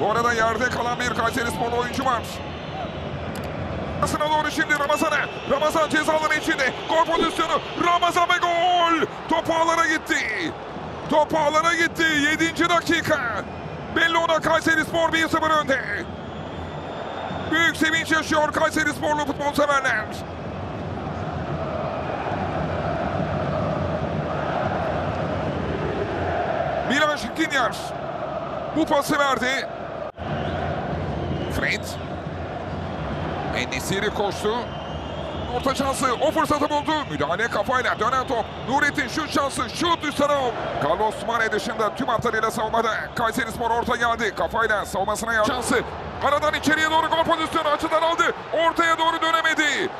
Bu arada yerde kalan bir Kayseri Sporlu oyuncu var. Arasına doğru şimdi Ramazan'a. Ramazan cezaları içinde. Gol pozisyonu. Ramazan ve gol. Top ağlara gitti. Top ağlara gitti. 7. dakika. Bellona Kayseri Spor 1-0 önde. Büyük sevinç yaşıyor Kayseri Sporlu futbol severler. Milan Skriniar bu pası verdi. Fred. Endisiri koştu. Orta şansı o fırsatı buldu. Müdahale kafayla dönen top. Nurettin şut şansı şut üst taraf. Carlos Mane dışında tüm hatlarıyla savunmada. Kayseri Spor orta geldi. Kafayla savunmasına yardım. Şansı. Aradan içeriye doğru gol pozisyonu açıdan aldı. Ortaya doğru dönemedi.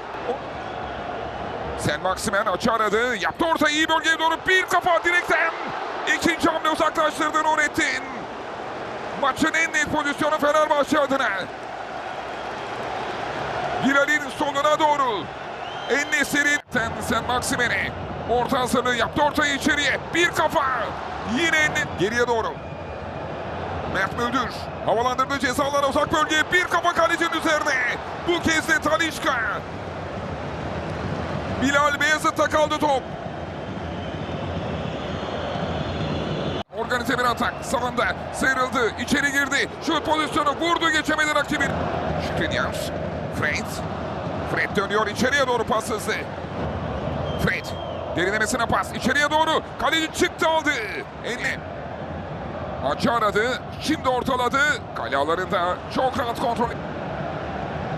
Sen Maksimen açı aradı. Yaptı orta iyi bölgeye doğru bir kafa direkten. İkinci hamle uzaklaştırdı Nurettin. Maçın en net pozisyonu Fenerbahçe adına. Bilal'in soluna doğru. Ennesir'in sen, sen Maksimen'e. Orta hazırlığı yaptı ortayı içeriye. Bir kafa. Yine geriye doğru. Mert Müldür havalandırdı cezalara uzak bölgeye. Bir kafa kalecinin üzerine. Bu kez de Talişka. Bilal Beyazıt'ta kaldı top. Organize bir atak. Sağında sıyrıldı. içeri girdi. Şut pozisyonu vurdu geçemedi rakibin. Şükrediyor. Fred. Fred dönüyor içeriye doğru pas hızlı. Fred. Derinlemesine pas. içeriye doğru. Kaleci çıktı aldı. Enli. Açı aradı. Şimdi ortaladı. Kale alanında çok rahat kontrol.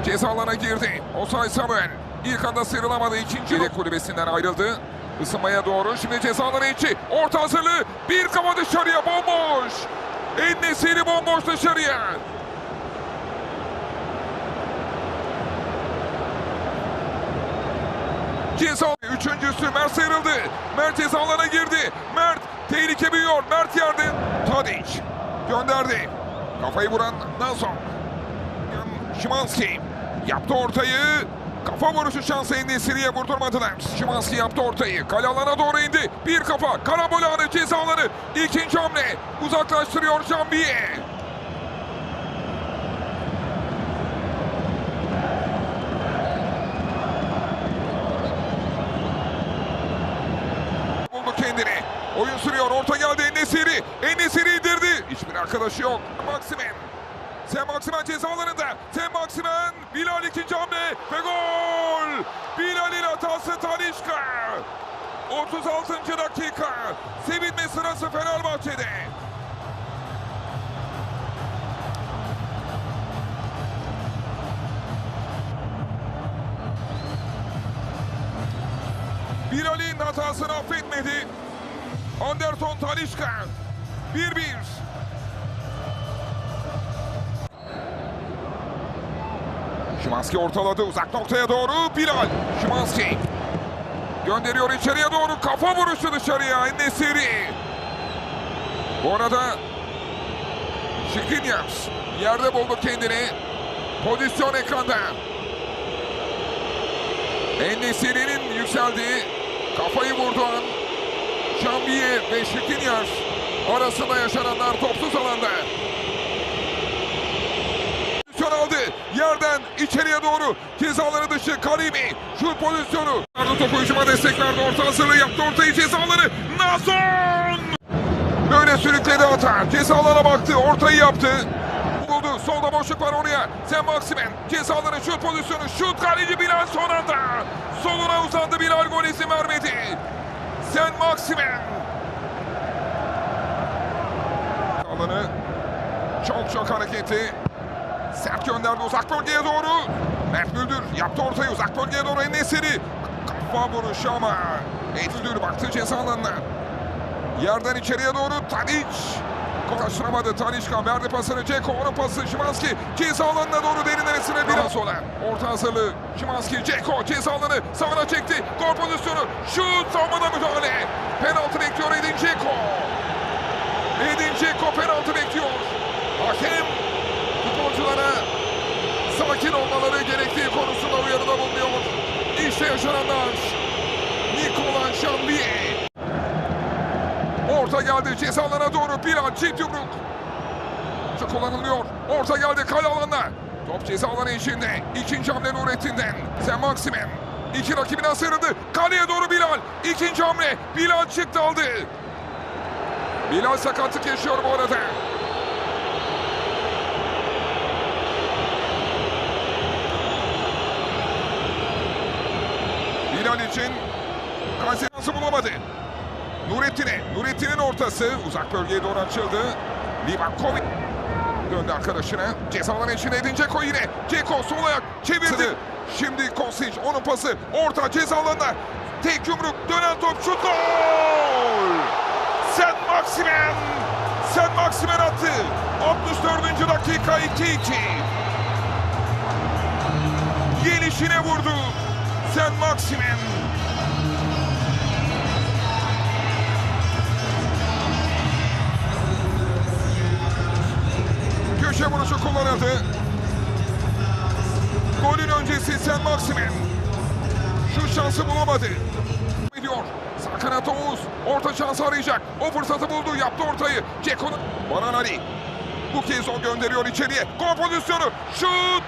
Ceza alana girdi. Osay Samuel. İlk anda sıyrılamadı. İkinci kulübesinden ayrıldı. Isınmaya doğru. Şimdi cezaları içi. Orta hazırlığı. Bir kafa dışarıya. Bomboş. Ennesiri bomboş dışarıya. Ceza. Üçüncüsü Mert sıyrıldı. Mert ceza alana girdi. Mert tehlike büyüyor. Mert yerde. Tadic gönderdi. Kafayı vuran Nazon. Şimanski yaptı ortayı. Kafa vuruşu şansı Endesiri'ye vurdurmadılar. Şimanski yaptı ortayı. Kale alana doğru indi. Bir kafa. Karambol anı cezaları. İkinci hamle. Uzaklaştırıyor Jambiye. Buldu kendini. Oyun sürüyor. Orta geldi Endesiri. Endesiri indirdi. Hiçbir arkadaşı yok. Maksimen. Sen Maksimen cezalarında. Sen Maksimen. Bilal ikinci hamle ve gol. Bilal'in hatası Talişka. 36. dakika. Sevinme sırası Fenerbahçe'de. Bilal'in hatasını affetmedi. Anderson Talişka 1-1. Şimanski ortaladı uzak noktaya doğru Bilal. Şimanski gönderiyor içeriye doğru kafa vuruşu dışarıya Nesiri. Bu arada Şikrinyas yerde buldu kendini. Pozisyon ekranda. Ennesiri'nin yükseldiği kafayı vurduğu an Şambiye ve Şikrinyas arasında yaşananlar topsuz alanda. Pozisyon aldı. İçeriye doğru cezaları dışı Karimi. Şut pozisyonu. Arda topu hücuma destek verdi. Orta hazırlığı yaptı. Ortayı cezaları. Nazon! Böyle sürükledi hata. Cezalara baktı. Ortayı yaptı. Buldu. Solda boşluk var oraya. Sen Maksimen. Cezaları şut pozisyonu. Şut kaleci Bilal son anda. Soluna uzandı Bilal gol izin vermedi. Sen Maksimen. Alanı çok çok hareketli. Sert gönderdi uzak bölgeye doğru. Mert Müldür yaptı ortayı uzak bölgeye doğru Enesiri. Kafa vuruşu ama Müldür baktı ceza alanına. Yerden içeriye doğru Tadic. Koşturamadı Talişka verdi pasını Ceko onun pası Şimanski ceza alanına doğru derinlemesine biraz sola. Orta hazırlığı Şimanski Ceko ceza alanı sağına çekti. Gol pozisyonu şut savunmada müdahale. Penaltı bekliyor Edin Ceko. Edin Ceko penaltı bekliyor. Hakem futbolculara sakin olmaları gerektiği konusunda uyarıda bulunuyor. İşte yaşananlar. Nikola Şambiye. Orta geldi cezalara doğru bir an çift yumruk. kullanılıyor. Orta geldi kale alanına. Top ceza alanı içinde. İkinci hamle Nurettin'den. Sen Maksimen. İki rakibine sırıldı. Kaleye doğru Bilal. İkinci hamle. Bilal çıktı aldı. Bilal sakatlık yaşıyor bu arada. Bilal için Kayseri şansı bulamadı. Nurettin'e. Nurettin'in ortası uzak bölgeye doğru açıldı. Livakovic döndü arkadaşına. Ceza alanı içine edin Ceko yine. Ceko sol ayak çevirdi. Şimdi Kosic onun pası. Orta ceza alanına. Tek yumruk dönen top şut gol! Sen Maksimen! Sen Maksimen attı. 64. dakika 2-2. Gelişine vurdu. Sen Maksimen. Köşe vuruşu kullanıldı. Golün öncesi Sen Maksimen. Şu şansı bulamadı. Ediyor. Sağ kanat Oğuz. Orta şansı arayacak. O fırsatı buldu. Yaptı ortayı. Ceko'nun. Baran Ali. Bu kez o gönderiyor içeriye. Gol pozisyonu. Şut.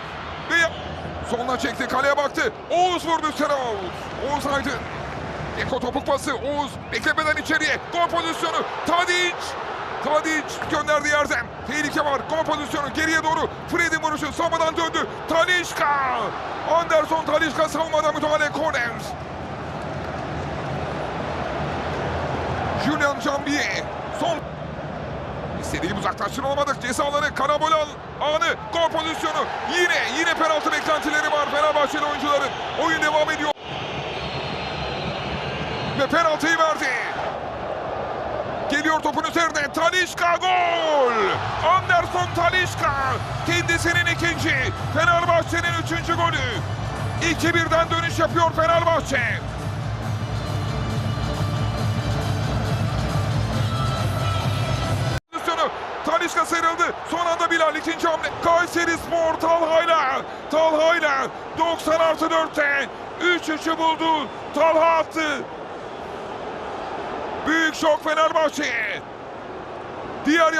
Ve Soluna çekti. Kaleye baktı. Oğuz vurdu üstüne Oğuz. Oğuz Aydın. Ceko topuk pası. Oğuz beklemeden içeriye. Gol pozisyonu. Tadic. Tadic gönderdi yerden. Tehlike var. Gol pozisyonu geriye doğru. Fred'in vuruşu savunmadan döndü. Talişka. Anderson Talişka savunmada müdahale. Corner. Julian Jambier. Son. İstediği uzaklaştırılamadık. Ceza alanı, karabol al- anı, gol pozisyonu. Yine, yine penaltı beklentileri var Fenerbahçeli oyuncuların. Oyun devam ediyor. Ve penaltıyı verdi. Geliyor topun üzerine. Talişka gol! Anderson Talişka kendisinin ikinci. Fenerbahçe'nin üçüncü golü. 2-1'den dönüş yapıyor Fenerbahçe. Bilal ikinci hamle. Kayseri Spor Talha'yla. Talha'yla 90 artı 4'te 3-3'ü buldu. Talha attı. Büyük şok Fenerbahçe'ye. Diğer